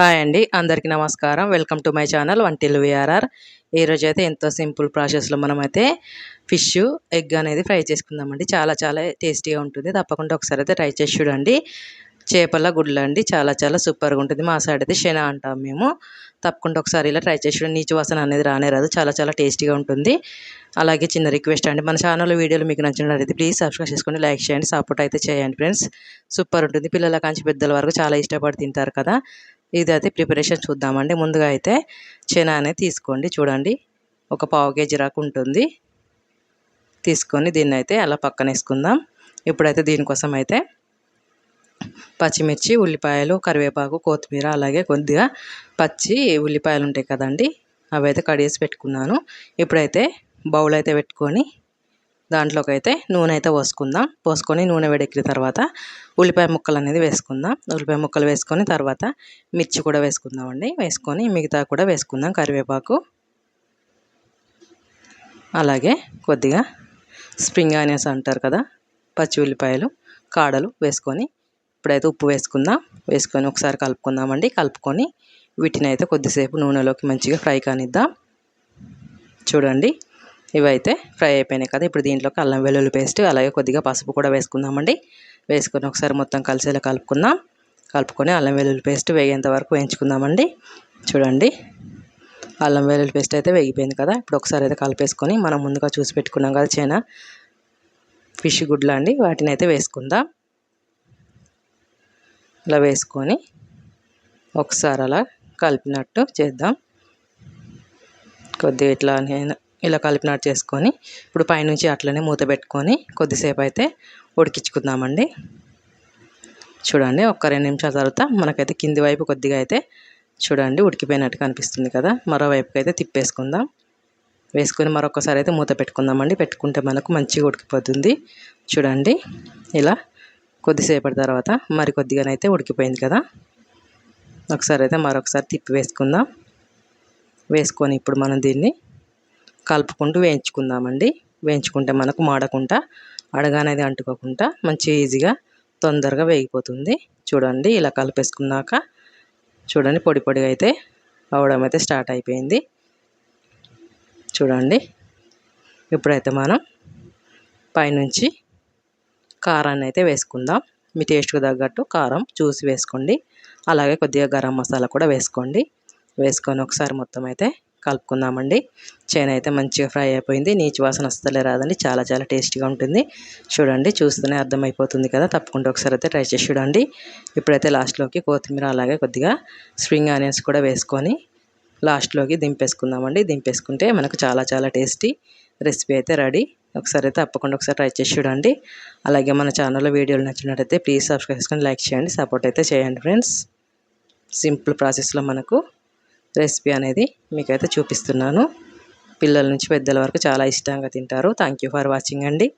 Hi అండి అందరికీ నమస్కారం. వెల్కమ్ టు మై ఛానల్ వంటిల్ విఆర్ఆర్. ఈరోజు అయితే ఎంతో సింపుల్ ప్రాసెస్లో మనమైతే ఫిష్ ఎగ్ అనేది ఫ్రై చేసుకుందామండి. చాలా చాలా టేస్టీగా ఉంటుంది. తప్పకుండా ఒకసారి అయితే ట్రై చేసి చూడండి. చేపల గుడ్లు అండి చాలా చాలా సూపర్గా ఉంటుంది. మా సైడ్ అయితే శన అంటాం మేము. తప్పకుండా ఒకసారి ఇలా ట్రై చేసి చూడండి. నీచు వాసన అనేది రానే రాదు. చాలా చాలా టేస్టీగా ఉంటుంది. అలాగే చిన్న రిక్వెస్ట్ అండి మన ఛానల్ వీడియోలు మీకు నచ్చినట్లయితే ప్లీజ్ సబ్స్క్రైబ్ చేసుకొని లైక్ చేయండి సపోర్ట్ అయితే చేయండి ఫ్రెండ్స్. సూపర్ ఉంటుంది. పిల్లల కాంచి పెద్దల వరకు చాలా ఇష్టపడి తింటారు కదా. ఇది అయితే ప్రిపరేషన్ చూద్దామండి. ముందుగా అయితే చెనా అనేది తీసుకోండి. చూడండి ఒక పావు కేజీ రాకు ఉంటుంది. తీసుకొని దీన్ని అయితే అలా పక్కన వేసుకుందాం ఇప్పుడైతే దీనికోసం అయితే పచ్చిమిర్చి ఉల్లిపాయలు కరివేపాకు కొత్తిమీర అలాగే కొద్దిగా పచ్చి ఉల్లిపాయలు ఉంటాయి కదండి అవి అయితే కడిగేసి పెట్టుకున్నాను. ఇప్పుడైతే బౌల్ అయితే పెట్టుకొని దాంట్లోకి అయితే నూనె అయితే పోసుకుందాం. పోసుకొని నూనె వేడెక్కిన తర్వాత ఉల్లిపాయ ముక్కలు అనేది వేసుకుందాం. ఉల్లిపాయ ముక్కలు వేసుకొని తర్వాత మిర్చి కూడా వేసుకుందామండి. వేసుకొని మిగతా కూడా వేసుకుందాం కరివేపాకు. అలాగే కొద్దిగా స్ప్రింగ్ ఆనియన్స్ అంటారు కదా పచ్చి ఉల్లిపాయలు కాడలు వేసుకొని ఇప్పుడైతే ఉప్పు వేసుకుందాం. వేసుకొని ఒకసారి కలుపుకుందామండి. కలుపుకొని వీటిని అయితే కొద్దిసేపు నూనెలోకి మంచిగా ఫ్రై కానిద్దాం. చూడండి ఇవైతే ఫ్రై అయిపోయినాయి కదా. ఇప్పుడు దీంట్లోకి అల్లం వెల్లుల్లి పేస్ట్ అలాగే కొద్దిగా పసుపు కూడా వేసుకుందామండి. వేసుకొని ఒకసారి మొత్తం కలిసేలా కలుపుకుందాం. కలుపుకొని అల్లం వెల్లుల్లి పేస్ట్ వేగేంత వరకు వేయించుకుందామండి. చూడండి అల్లం వెల్లుల్లి పేస్ట్ అయితే వేగిపోయింది కదా. ఇప్పుడు ఒకసారి అయితే కలిపేసుకొని మనం ముందుగా చూసి పెట్టుకున్నాం కదా చైనా. ఫిష్ గుడ్లు అండి వాటిని అయితే వేసుకుందాం. ఇలా వేసుకొని ఒకసారి అలా కలిపినట్టు చేద్దాం. కొద్దిగా ఇట్లా నేను ఇలా కలిపినట్టు చేసుకొని ఇప్పుడు పైనుంచి అట్లనే మూత పెట్టుకొని కొద్దిసేపు అయితే ఉడికించుకుందామండి. చూడండి ఒక్క రెండు నిమిషాల తర్వాత మనకైతే కింది వైపు కొద్దిగా అయితే చూడండి ఉడికిపోయినట్టు కనిపిస్తుంది కదా. మరోవైపుకి అయితే తిప్పేసుకుందాం. వేసుకొని మరొకసారి అయితే మూత పెట్టుకుందామండి. పెట్టుకుంటే మనకు మంచిగా ఉడికిపోతుంది. చూడండి ఇలా కొద్దిసేపటి తర్వాత మరి కొద్దిగానైతే ఉడికిపోయింది కదా. ఒకసారి అయితే మరొకసారి తిప్పి వేసుకుందాం. వేసుకొని ఇప్పుడు మనం దీన్ని కలుపుకుంటూ వేయించుకుందామండి. వేయించుకుంటే మనకు మాడకుండా అడగనేది అంటుకోకుండా మంచి ఈజీగా తొందరగా వేగిపోతుంది. చూడండి ఇలా కలిపేసుకున్నాక చూడండి పొడి పొడిగా అయితే అవడం అయితే స్టార్ట్ అయిపోయింది. చూడండి ఇప్పుడైతే మనం పైనుంచి కారాన్ని అయితే వేసుకుందాం. మీ టేస్ట్కి తగ్గట్టు కారం చూసి వేసుకోండి. అలాగే కొద్దిగా గరం మసాలా కూడా వేసుకోండి. వేసుకొని ఒకసారి మొత్తం అయితే కలుపుకుందామండి. చైన్ అయితే మంచిగా ఫ్రై అయిపోయింది. నీచు వాసన వస్తలే రాదండి. చాలా చాలా టేస్టీగా ఉంటుంది. చూడండి చూస్తూనే అర్థమైపోతుంది కదా. తప్పకుండా ఒకసారి అయితే ట్రై చేసి చూడండి. ఇప్పుడైతే లాస్ట్లోకి కొత్తిమీర అలాగే కొద్దిగా స్ప్రింగ్ ఆనియన్స్ కూడా వేసుకొని లాస్ట్లోకి దింపేసుకుందామండి. దింపేసుకుంటే మనకు చాలా చాలా టేస్టీ రెసిపీ అయితే రెడీ. ఒకసారి అయితే తప్పకుండా ఒకసారి ట్రై చేసి చూడండి. అలాగే మన ఛానల్లో వీడియోలు నచ్చినట్టయితే ప్లీజ్ సబ్స్క్రైబ్ చేసుకొని లైక్ చేయండి. సపోర్ట్ అయితే చేయండి ఫ్రెండ్స్. సింపుల్ ప్రాసెస్లో మనకు రెసిపీ అనేది మీకైతే చూపిస్తున్నాను. పిల్లల నుంచి పెద్దల వరకు చాలా ఇష్టంగా తింటారు. థ్యాంక్ ఫర్ వాచింగ్ అండి.